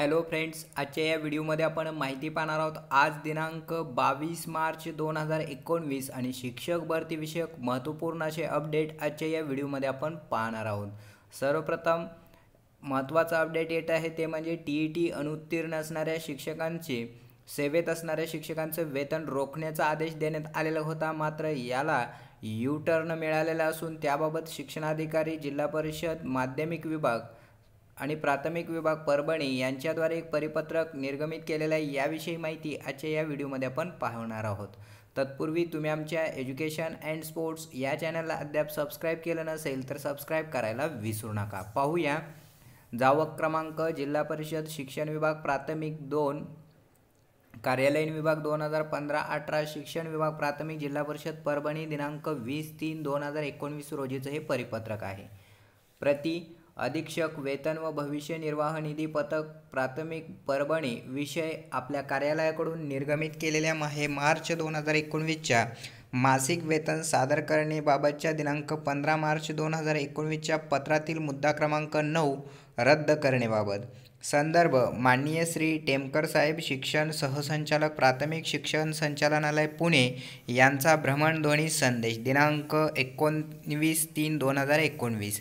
Hello friends आजच्या या व्हिडिओमध्ये आपण माहिती पाहणार आहोत आज दिनांक बावीस मार्च दोन हजार एकोणवीस आणि शिक्षक भरतीविषयक महत्त्वपूर्ण असे अपडेट आजच्या या व्हिडिओमध्ये आपण पाहणार आहोत. सर्वप्रथम महत्त्वाचा अपडेट येत आहे ते म्हणजे टी ई टी अनुत्तीर्ण असणाऱ्या शिक्षकांचे सेवेत असणाऱ्या शिक्षकांचं वेतन रोखण्याचा आदेश देण्यात आलेला होता मात्र याला यू टर्न मिळालेला असून त्याबाबत शिक्षणाधिकारी जिल्हा परिषद माध्यमिक विभाग आणि प्राथमिक विभाग परभणी यांच्याद्वारे एक परिपत्रक निर्गमित केलेलं आहे. याविषयी माहिती आजच्या या व्हिडिओमध्ये आपण पाहणार आहोत. तत्पूर्वी तुम्ही आमच्या एज्युकेशन अँड स्पोर्ट्स या चॅनलला अद्याप सबस्क्राईब केलं नसेल तर सबस्क्राईब करायला विसरू नका. पाहूया. जावक क्रमांक जिल्हा परिषद शिक्षण विभाग प्राथमिक दोन कार्यालयीन विभाग दोन हजार पंधरा अठरा शिक्षण विभाग प्राथमिक जिल्हा परिषद परभणी दिनांक वीस तीन दोन हजार एकोणवीस रोजीचं हे परिपत्रक आहे. प्रति अधीक्षक वेतन व भविष्य निर्वाह निधी पथक प्राथमिक परभणी विषय आपल्या कार्यालयाकडून निर्गमित केलेल्या हे मार्च दोन हजार एकोणवीसच्या मासिक वेतन सादर करणेबाबतच्या दिनांक पंधरा मार्च दोन हजार एकोणवीसच्या पत्रातील मुद्दा क्रमांक नऊ रद्द करणेबाबत संदर्भ माननीय श्री टेमकर साहेब शिक्षण सहसंचालक प्राथमिक शिक्षण संचालनालय पुणे. यांचा भ्रमणध्वनी संदेश दिनांक एकोणवीस तीन दोन हजार एकोणवीस.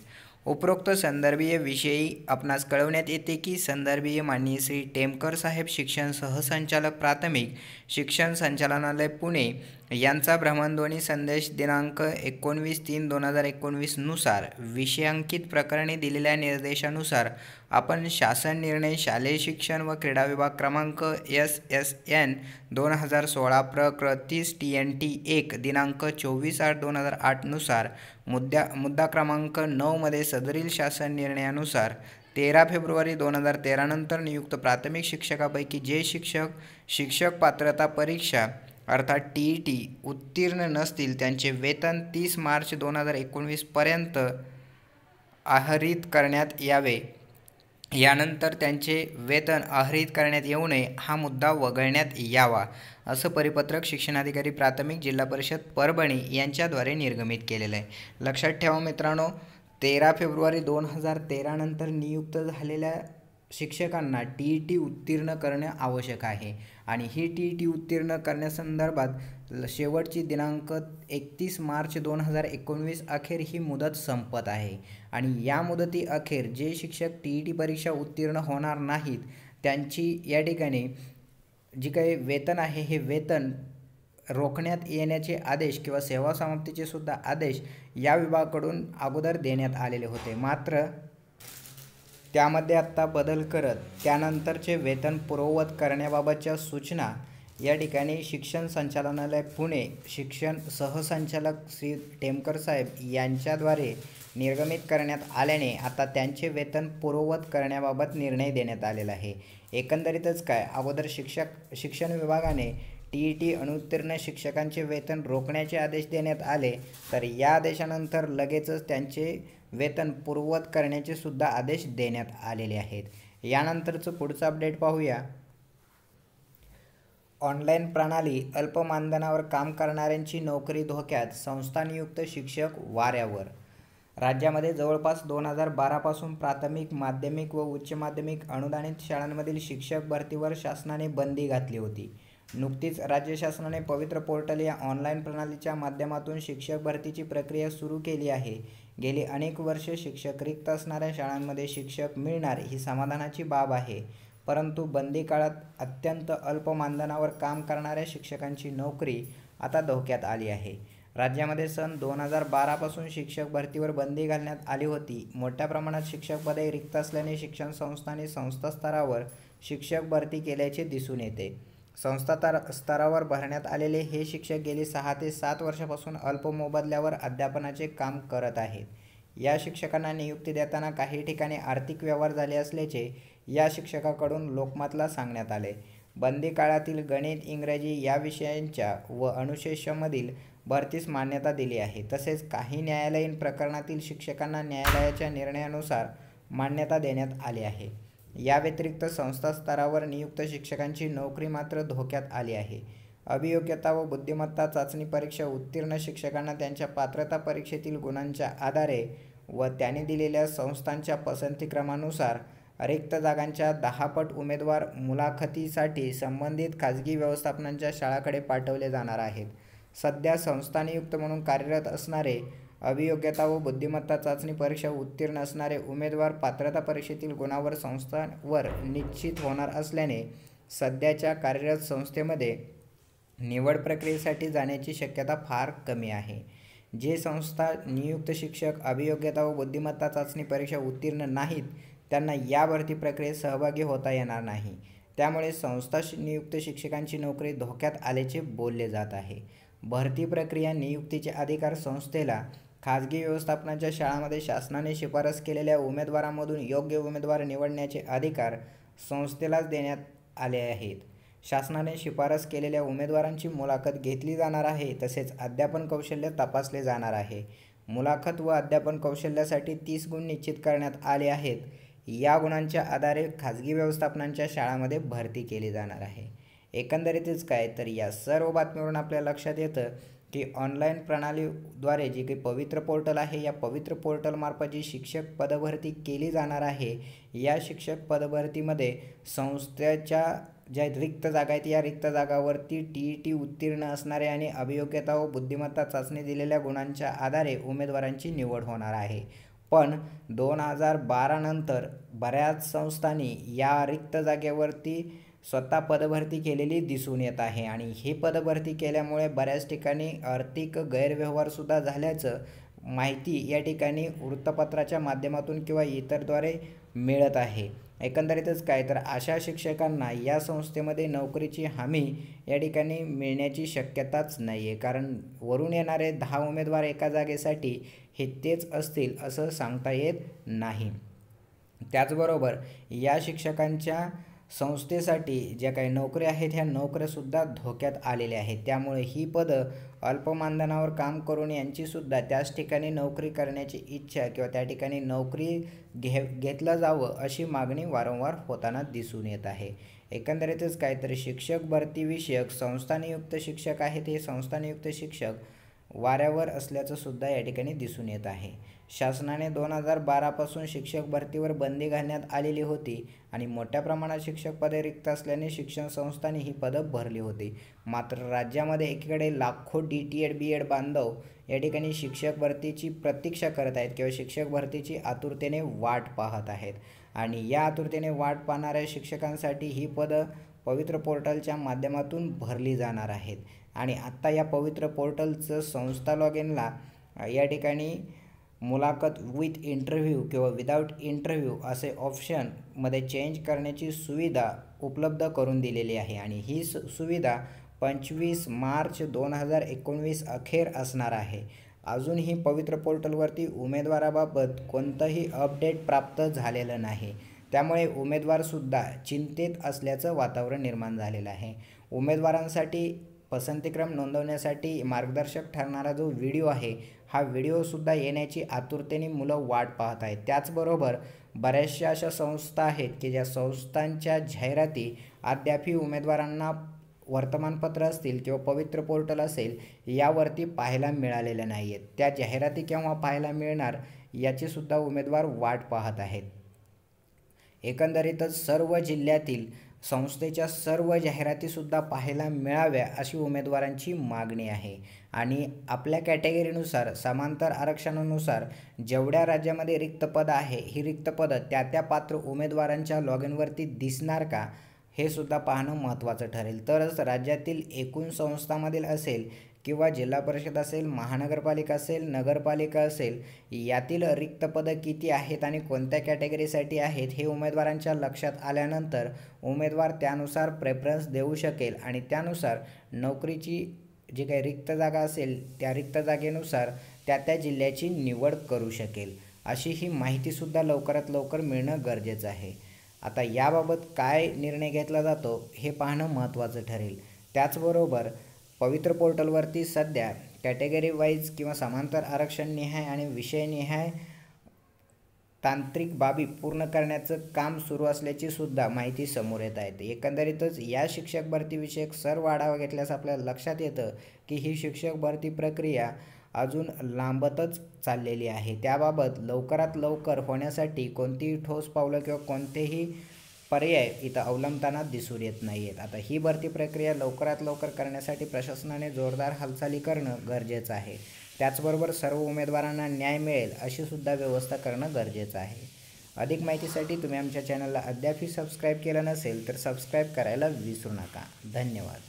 उपरोक्त संदर्भीय विषयी आपणास कळवण्यात येते की संदर्भीय माननीय श्री टेमकर साहेब शिक्षण सहसंचालक प्राथमिक शिक्षण संचालनालय पुणे यांचा भ्रमणध्वनी संदेश दिनांक एकोणवीस तीन दोन हजार एकोणवीसनुसार विषयांकित प्रकरणी दिलेल्या निर्देशानुसार आपण शासन निर्णय शालेय शिक्षण व क्रीडा विभाग क्रमांक एस एस एन दोन हजार सोळा प्र तीस टी एन टी एक दिनांक चोवीस आठ दोन हजार आठनुसार मुद्द्या मुद्दा क्रमांक नऊमध्ये सदरील शासन निर्णयानुसार तेरा फेब्रुवारी दोन हजार तेरानंतर नियुक्त प्राथमिक शिक्षकापैकी जे शिक्षक शिक्षक पात्रता परीक्षा अर्थात टी ई टी उत्तीर्ण नसतील त्यांचे वेतन तीस मार्च दोन हजार एकोणवीसपर्यंत आहरित करण्यात यावे. यानंतर त्यांचे वेतन आहरित करण्यात येऊ नये हा मुद्दा वगळण्यात यावा असं परिपत्रक शिक्षणाधिकारी प्राथमिक जिल्हा परिषद परभणी यांच्याद्वारे निर्गमित केलेलं आहे. लक्षात ठेवा मित्रांनो तेरा फेब्रुवारी दोन हजार तेरानंतर नियुक्त झालेल्या शिक्षकांना टी ई टी उत्तीर्ण करणे आवश्यक आहे. आणि ही टी ई टी उत्तीर्ण करण्यासंदर्भात शेवटची दिनांक एकतीस मार्च दोन हजार एकोणवीस अखेर ही मुदत संपत आहे. आणि या मुदती अखेर जे शिक्षक टी ई टी परीक्षा उत्तीर्ण होणार नाहीत त्यांची या ठिकाणी जी काही वेतन आहे हे वेतन रोखण्यात येण्याचे आदेश किंवा सेवा समाप्तीचे सुद्धा आदेश या विभागाकडून अगोदर देण्यात आलेले होते. मात्र त्यामध्ये आत्ता बदल करत त्यानंतरचे वेतन पूर्ववत करण्याबाबतच्या सूचना या ठिकाणी शिक्षण संचालनालय पुणे शिक्षण सहसंचालक श्री टेमकर साहेब यांच्याद्वारे निर्गमित करण्यात आल्याने आता त्यांचे वेतन पूर्ववत करण्याबाबत निर्णय देण्यात आलेला आहे. एकंदरीतच काय अगोदर शिक्षक शिक्षण विभागाने टी ई टी अनुत्तीर्ण शिक्षकांचे वेतन रोखण्याचे आदेश देण्यात आले तर या आदेशानंतर लगेचच त्यांचे वेतन पूर्ववत करण्याचे सुद्धा आदेश देण्यात आलेले आहेत. यानंतरचं पुढचं अपडेट पाहूया. ऑनलाईन प्रणाली अल्प मानधनावर काम करणाऱ्यांची नोकरी धोक्यात संस्थानयुक्त शिक्षक वाऱ्यावर. राज्यामध्ये जवळपास दोन हजार बारापासून प्राथमिक माध्यमिक व उच्च माध्यमिक अनुदानित शाळांमधील शिक्षक भरतीवर शासनाने बंदी घातली होती. नुकतीच राज्य शासनाने पवित्र पोर्टल या ऑनलाईन प्रणालीच्या माध्यमातून शिक्षक भरतीची प्रक्रिया सुरू केली आहे. गेली अनेक वर्षे शिक्षक रिक्त असणाऱ्या शाळांमध्ये शिक्षक मिळणार ही समाधानाची बाब आहे. परंतु बंदी काळात अत्यंत अल्प मानधनावर काम करणाऱ्या शिक्षकांची नोकरी आता धोक्यात आली आहे. राज्यामध्ये सन दोन हजार बारापासून शिक्षक भरतीवर बंदी घालण्यात आली होती. मोठ्या प्रमाणात शिक्षक पदे रिक्त असल्याने शिक्षण संस्थांनी संस्था स्तरावर शिक्षक भरती केल्याचे दिसून येते. संस्था तार स्तरावर भरण्यात आलेले हे शिक्षक गेली सहा ते सात वर्षापासून अल्प मोबदल्यावर अध्यापनाचे काम करत आहेत. या शिक्षकांना नियुक्ती देताना काही ठिकाणी आर्थिक व्यवहार झाले असल्याचे या शिक्षकाकडून लोकमतला सांगण्यात आले. बंदी काळातील गणित इंग्रजी या विषयांच्या व अनुशेषमधील भरतीस मान्यता दिली आहे. तसेच काही न्यायालयीन प्रकरणातील शिक्षकांना न्यायालयाच्या निर्णयानुसार मान्यता देण्यात आली आहे. या व्यतिरिक्त संस्था स्तरावर नियुक्त शिक्षकांची नोकरी मात्र धोक्यात आली आहे. अभियोग्यता व बुद्धिमत्ता चाचणी परीक्षा उत्तीर्ण शिक्षकांना त्यांच्या पात्रता परीक्षेतील गुणांच्या आधारे व त्याने दिलेल्या संस्थांच्या पसंतीक्रमानुसार रिक्त जागांच्या दहापट उमेदवार मुलाखतीसाठी संबंधित खाजगी व्यवस्थापनांच्या शाळाकडे पाठवले जाणार आहेत. सध्या संस्थानियुक्त म्हणून कार्यरत असणारे अभियोग्यता व बुद्धिमत्ता चाचणी परीक्षा उत्तीर्ण असणारे उमेदवार पात्रता परीक्षेतील गुणावर संस्थांवर निश्चित होणार असल्याने सध्याच्या कार्यरत संस्थेमध्ये निवड प्रक्रियेसाठी जाण्याची शक्यता फार कमी आहे. जे संस्था नियुक्त शिक्षक अभियोग्यता व बुद्धिमत्ता चाचणी परीक्षा उत्तीर्ण नाहीत त्यांना या भरती प्रक्रियेत सहभागी होता येणार नाही. त्यामुळे संस्था नियुक्त शिक्षकांची नोकरी धोक्यात आल्याचे बोलले जात आहे. भरती प्रक्रिया नियुक्तीचे अधिकार संस्थेला खाजगी व्यवस्थापनाच्या शाळांमध्ये शासनाने शिफारस केलेल्या उमेदवारांमधून योग्य उमेदवार निवडण्याचे अधिकार संस्थेलाच देण्यात आले आहेत. शासनाने शिफारस केलेल्या उमेदवारांची मुलाखत घेतली जाणार आहे तसेच अध्यापन कौशल्य तपासले जाणार आहे. मुलाखत व अध्यापन कौशल्यासाठी तीस गुण निश्चित करण्यात आले आहेत. या गुणांच्या आधारे खाजगी व्यवस्थापनांच्या शाळांमध्ये भरती केली जाणार आहे. एकंदरीतच काय तर या सर्व बातमीवरून आपल्या लक्षात येतं की ऑनलाईन प्रणालीद्वारे जी काही पवित्र पोर्टल आहे या पवित्र पोर्टलमार्फत जी शिक्षक पदभरती केली जाणार आहे या शिक्षक पदभरतीमध्ये संस्थेच्या ज्या रिक्त जागा आहेत या रिक्त जागावरती टी ई टी उत्तीर्ण असणारे आणि अभियोग्यता व बुद्धिमत्ता चाचणी दिलेल्या गुणांच्या आधारे उमेदवारांची निवड होणार आहे. पण दोन हजार बारानंतर बऱ्याच संस्थांनी या रिक्त जागेवरती स्वतः पदभरती केलेली दिसून येत आहे आणि ही पदभरती केल्यामुळे बऱ्याच ठिकाणी आर्थिक गैरव्यवहारसुद्धा झाल्याचं माहिती या ठिकाणी वृत्तपत्राच्या माध्यमातून किंवा इतरद्वारे मिळत आहे. एकंदरीतच काय तर अशा शिक्षकांना या संस्थेमध्ये नोकरीची हमी या ठिकाणी मिळण्याची शक्यताच नाही आहे कारण वरून येणारे दहा उमेदवार एका जागेसाठी हे तेच असतील असं सांगता येत नाही. त्याचबरोबर या शिक्षकांच्या संस्थेसाठी ज्या काही नोकऱ्या आहेत ह्या नोकऱ्यासुद्धा धोक्यात आलेल्या आहेत. त्यामुळे ही पदं अल्पमानधनावर काम करून यांचीसुद्धा त्याच ठिकाणी नोकरी करण्याची इच्छा किंवा त्या ठिकाणी नोकरी घे घेतलं जावं अशी मागणी वारंवार होताना दिसून येत आहे. एकंदरीतच काहीतरी शिक्षक भरती विषयक संस्थानियुक्त शिक्षक आहेत हे संस्थानियुक्त शिक्षक वाऱ्यावर असल्याचं सुद्धा या ठिकाणी दिसून येत आहे. शासनाने दोन हजार बारापासून शिक्षक भरतीवर बंदी घालण्यात आलेली होती आणि मोठ्या प्रमाणात शिक्षक पदे रिक्त असल्याने शिक्षण संस्थांनी ही पदं भरली होती. मात्र राज्यामध्ये एकीकडे लाखो D T Ed B Ed बांधव या ठिकाणी शिक्षक भरतीची प्रतीक्षा करत आहेत किंवा शिक्षक भरतीची आतुरतेने वाट पाहत आहेत. आणि या आतुरतेने वाट पाहणाऱ्या शिक्षकांसाठी ही पदं पवित्र पोर्टलच्या माध्यमातून भरली जाणार आहेत. आणि आत्ता या पवित्र पोर्टलचं संस्था लॉग इनला या ठिकाणी मुलाखत विथ इंटरव्ह्यू किंवा विदाऊट इंटरव्ह्यू असे ऑप्शनमध्ये चेंज करण्याची सुविधा उपलब्ध करून दिलेली आहे. आणि ही सुविधा पंचवीस मार्च दोन हजार एकोणवीस अखेर असणार आहे. अजूनही पवित्र पोर्टलवरती उमेदवाराबाबत कोणतंही अपडेट प्राप्त झालेलं नाही. त्यामुळे उमेदवारसुद्धा चिंतेत असल्याचं वातावरण निर्माण झालेलं आहे. उमेदवारांसाठी पसंतीक्रम नोंदवण्यासाठी मार्गदर्शक ठरणारा जो व्हिडिओ आहे हा व्हिडिओसुद्धा येण्याची आतुरतेने मुलं वाट पाहत आहेत. त्याचबरोबर बऱ्याचशा अशा संस्था आहेत की ज्या संस्थांच्या जाहिराती अद्यापही उमेदवारांना वर्तमानपत्र असतील किंवा पवित्र पोर्टल असेल यावरती पाहायला मिळालेल्या नाही आहेत त्या जाहिराती केव्हा पाहायला मिळणार याचीसुद्धा उमेदवार वाट पाहत आहेत. एकंदरीतच सर्व जिल्ह्यातील संस्थेच्या सर्व जाहिरातीसुद्धा पाहायला मिळाव्या अशी उमेदवारांची मागणी आहे. आणि आपल्या कॅटेगरीनुसार समांतर आरक्षणानुसार जेवढ्या राज्यामध्ये रिक्त पदं आहे ही रिक्त पदं त्या त्या पात्र उमेदवारांच्या लॉग इनवरती दिसणार का? हे सुद्धा पाहणं महत्त्वाचं ठरेल. तरच राज्यातील एकूण संस्थांमधील असेल किंवा जिल्हा परिषद असेल महानगरपालिका असेल नगरपालिका असेल यातील रिक्त पदं किती आहेत आणि कोणत्या कॅटेगरीसाठी आहेत हे उमेदवारांच्या लक्षात आल्यानंतर उमेदवार त्यानुसार प्रेफरन्स देऊ शकेल आणि त्यानुसार नोकरीची जी काही रिक्त जागा असेल त्या रिक्त जागेनुसार त्या त्या जिल्ह्याची निवड करू शकेल. अशी ही माहितीसुद्धा लवकरात लवकर मिळणं गरजेचं आहे. आता याबाबत काय निर्णय घेतला जातो हे पाहणं महत्त्वाचं ठरेल. त्याचबरोबर पवित्र पोर्टलवरती सध्या कॅटेगरी वाईज किंवा समांतर आरक्षण निहाय आणि विषयनिहाय तांत्रिक बाबी पूर्ण करण्याचं काम सुरू असल्याची सुद्धा माहिती समोर येत आहे. एकंदरीतच या शिक्षक भरतीविषयक सर्व आढावा घेतल्यास आपल्याला लक्षात येतं की ही शिक्षक भरती प्रक्रिया अजून लांबतच चाललेली आहे. त्याबाबत लवकरात लवकर होण्यासाठी कोणतीही ठोस पावलं किंवा कोणतेही पर्याय इथं अवलंबताना दिसून येत नाही आहेत आता ही भरती प्रक्रिया लवकरात लवकर करण्यासाठी प्रशासनाने जोरदार हालचाली करणं गरजेचं आहे. त्याचबरोबर सर्व उमेदवारांना न्याय मिळेल अशी सुद्धा व्यवस्था करणं गरजेचं आहे. अधिक माहितीसाठी तुम्ही आमच्या चॅनलला अद्यापही सबस्क्राईब केलं नसेल तर सबस्क्राईब करायला विसरू नका. धन्यवाद.